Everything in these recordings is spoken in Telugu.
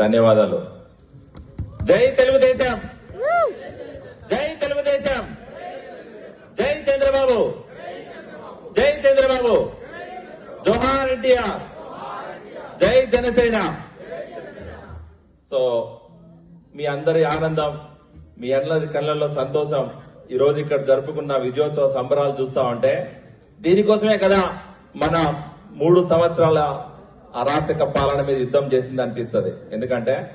ధన్యవాదాలు. జై తెలుగుదేశం. జై తెలుగుదేశం. జై చంద్రబాబు. జై చంద్రబాబు. జోహార్ ఎన్టీఆర్. జై జనసేన. సో మీ అందరి ఆనందం మీ అందరి కళ్ళల్లో సంతోషం. ఈ రోజు ఇక్కడ జరుపుకున్న విజయోత్సవ సంబరాలు చూస్తా ఉంటే దీనికోసమే కదా మన మూడు సంవత్సరాల అరాచక పాలన మీద యుద్ధం చేసింది అనిపిస్తుంది. ఎందుకంటే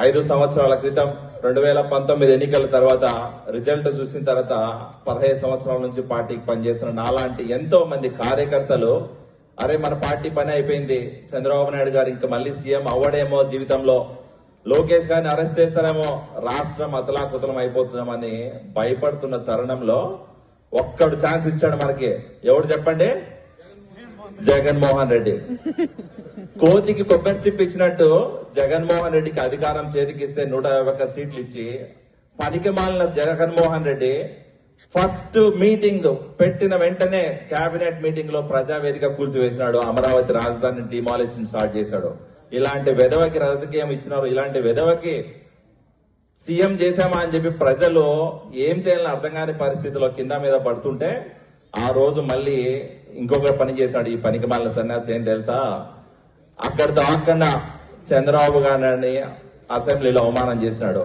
ఐదు సంవత్సరాల క్రితం రెండు వేల పంతొమ్మిది ఎన్నికల తర్వాత రిజల్ట్ చూసిన తర్వాత పదహైదు సంవత్సరాల నుంచి పార్టీకి పనిచేస్తున్న నాలాంటి ఎంతో మంది కార్యకర్తలు అరే మన పార్టీ పని అయిపోయింది. చంద్రబాబు నాయుడు గారు ఇంకా మళ్ళీ సీఎం అవ్వడేమో జీవితంలో. లోకేష్ గారిని అరెస్ట్ చేస్తారేమో. రాష్ట్రం అతలాకుతలం అయిపోతున్నామని భయపడుతున్న తరుణంలో ఒక్కడు ఛాన్స్ ఇచ్చాడు మనకి. ఎవడు చెప్పండి? జగన్మోహన్ రెడ్డి. కోతికి కొబ్బరి చిప్ ఇచ్చినట్టు జగన్మోహన్ రెడ్డికి అధికారం చేతికిస్తే నూట యాభై ఒక్క సీట్లు ఇచ్చి పనికి మాలిన జగన్మోహన్ రెడ్డి ఫస్ట్ మీటింగ్ పెట్టిన వెంటనే కేబినెట్ మీటింగ్లో ప్రజావేదిక కూల్చివేసినాడు. అమరావతి రాజధాని డిమాలిషన్ స్టార్ట్ చేశాడు. ఇలాంటి వెధవకి రాజకీయం ఇచ్చినారు. ఇలాంటి వెధవకి సీఎం చేశామా అని చెప్పి ప్రజలు ఏం చేయాలని అర్థం కాని పరిస్థితిలో కింద మీద పడుతుంటే ఆ రోజు మళ్ళీ ఇంకొక పని చేశాడు. ఈ పనికి మళ్ళీ సన్యాసి ఏం తెలుసా? అక్కడ ఆకుండా చంద్రబాబు గారిని అసెంబ్లీలో అవమానం చేసినాడు.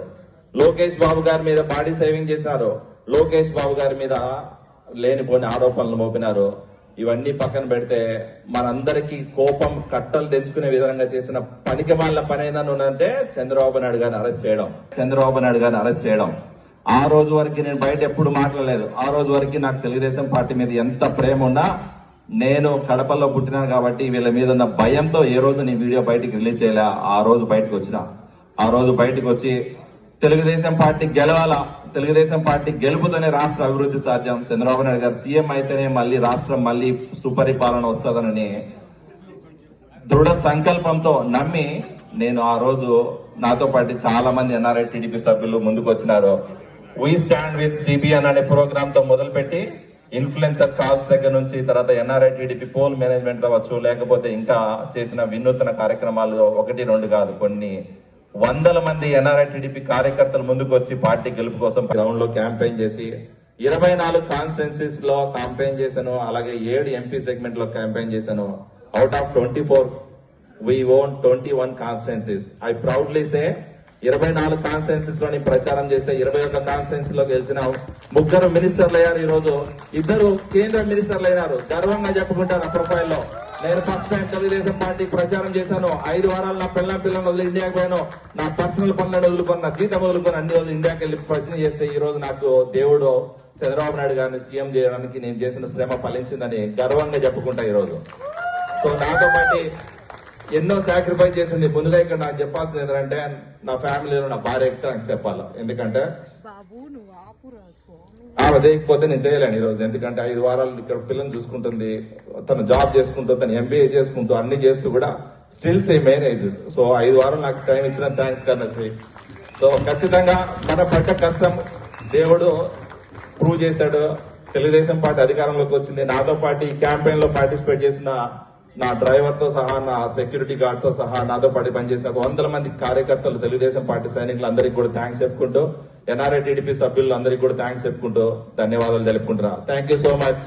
లోకేష్ బాబు గారి మీద బాడీ సేవింగ్ చేశారు లోకేష్ బాబు గారి మీద లేనిపోని ఆరోపణలు మోపినారు. ఇవన్నీ పక్కన పెడితే మనందరికీ కోపం కట్టలు తెంచుకునే విధంగా చేసిన పనికి వాళ్ళ పని ఏదన్నా ఉన్నదంటే చంద్రబాబు నాయుడు గారిని అరెస్ట్ చేయడం. చంద్రబాబు నాయుడు గారిని అరెస్ట్ చేయడం. ఆ రోజు వరకు నేను బయట ఎప్పుడు మాట్లాడలేదు. ఆ రోజు వరకు నాకు తెలుగుదేశం పార్టీ మీద ఎంత ప్రేమ ఉన్నా నేను కడపలో పుట్టినాను కాబట్టి వీళ్ళ మీద ఉన్న భయంతో ఏ రోజు నీ వీడియో బయటికి రిలీజ్ చేయలే. ఆ రోజు బయటకు వచ్చిన. ఆ రోజు బయటకు వచ్చి తెలుగుదేశం పార్టీ గెలవాలా? తెలుగుదేశం పార్టీ గెలుపుతోనే రాష్ట్ర అభివృద్ధి సాధ్యం. చంద్రబాబు నాయుడు గారు సీఎం అయితేనే మళ్ళీ రాష్ట్రం మళ్ళీ సుపరిపాలన వస్తుందనని దృఢ సంకల్పంతో నమ్మి నేను ఆ రోజు నాతో పాటు చాలా మంది ఎన్ఆర్ఐ టీడీపీ సభ్యులు ముందుకు వచ్చినారు వీ స్టాండ్ విత్ సిబిఎన్ అనే ప్రోగ్రామ్తో మొదలుపెట్టి ఇన్ఫ్లుయెన్సర్ కాల్స్ దగ్గర నుంచి తర్వాత ఎన్ఆర్ఐ టీడీపీ పోల్ మేనేజ్మెంట్ అవ్వచ్చు లేకపోతే ఇంకా చేసిన వినూత్న కార్యక్రమాలు ఒకటి రెండు కాదు కొన్ని. వందల మంది ఎన్ఆర్ఐ టీడీపీ కార్యకర్తలు ముందుకు వచ్చి పార్టీ గెలుపు కోసం గ్రౌండ్లో క్యాంపెయిన్ చేసి ఇరవై నాలుగు కాన్స్టిట్యున్సీస్లో క్యాంపెయిన్ చేశాను అలాగే ఏడు ఎంపీ సెగ్మెంట్లో క్యాంపెయిన్ చేశాను. Out of twenty four we won twenty one constituencies. I proudly say ఇరవై నాలుగు కాన్స్టిట్యున్సీస్లోని ప్రచారం చేస్తే ఇరవై ఒక్క కాన్స్టిట్యున్సీ లో గెలిచిన ముగ్గురు మినిస్టర్లు అయ్యారు ఈ రోజు ఇద్దరు కేంద్ర మినిస్టర్లు అయినారు గర్వంగా చెప్పుకుంటారు ఆ ప్రొఫైల్లో. నేను ఫస్ట్ టైం తెలుగుదేశం పార్టీ ప్రచారం చేశాను. ఐదు వారాలు నా పిల్ల పిల్లలు వదిలి ఇండియాకి పోయాను. నా పర్సనల్ పనులను వదులుకొని నా జీతం వదులుకొని అన్ని వదిలి ఇండియాకి వెళ్ళి ప్రచారం చేస్తే ఈ రోజు నాకు దేవుడు చంద్రబాబు నాయుడు గారిని సీఎం చేయడానికి నేను చేసిన శ్రమ ఫలించిందని గర్వంగా చెప్పుకుంటా ఈ రోజు సో నాతో పాటు ఎన్నో సాక్రిఫైస్ చేసింది. ముందుగా ఇక్కడ నాకు చెప్పాల్సింది ఏంటంటే నా ఫ్యామిలీలో నా భార్యకి నాకు చెప్పాలి. ఎందుకంటే ఆమె చేయకపోతే నేను చేయలేను ఈ రోజు ఎందుకంటే ఐదు వారాలు ఇక్కడ పిల్లల్ని చూసుకుంటుంది తను జాబ్ చేసుకుంటూ తను ఎంబీఏ చేసుకుంటూ అన్ని చేస్తూ కూడా స్టిల్ సేమ్ మేనేజ్ సో ఐదు వారాలు నాకు టైం ఇచ్చిన థ్యాంక్స్ కన్నశ్రీ సో ఖచ్చితంగా మన పడ్డ కష్టం దేవుడు ప్రూవ్ చేశాడు. తెలుగుదేశం పార్టీ అధికారంలోకి వచ్చింది. నాతో పాటు ఈ క్యాంపెయిన్లో పార్టిసిపేట్ చేసిన నా డ్రైవర్తో సహా నా సెక్యూరిటీ గార్డ్తో సహా నాతో పాటు పనిచేసిన ఒక వందల మంది కార్యకర్తలు తెలుగుదేశం పార్టీ సైనికులు అందరికీ కూడా థ్యాంక్స్ చెప్పుకుంటూ ఎన్ఆర్ఐ టీడీపీ సభ్యులు అందరికీ కూడా థ్యాంక్స్ చెప్పుకుంటూ ధన్యవాదాలు తెలుపుకుంటున్నా. Thank you so much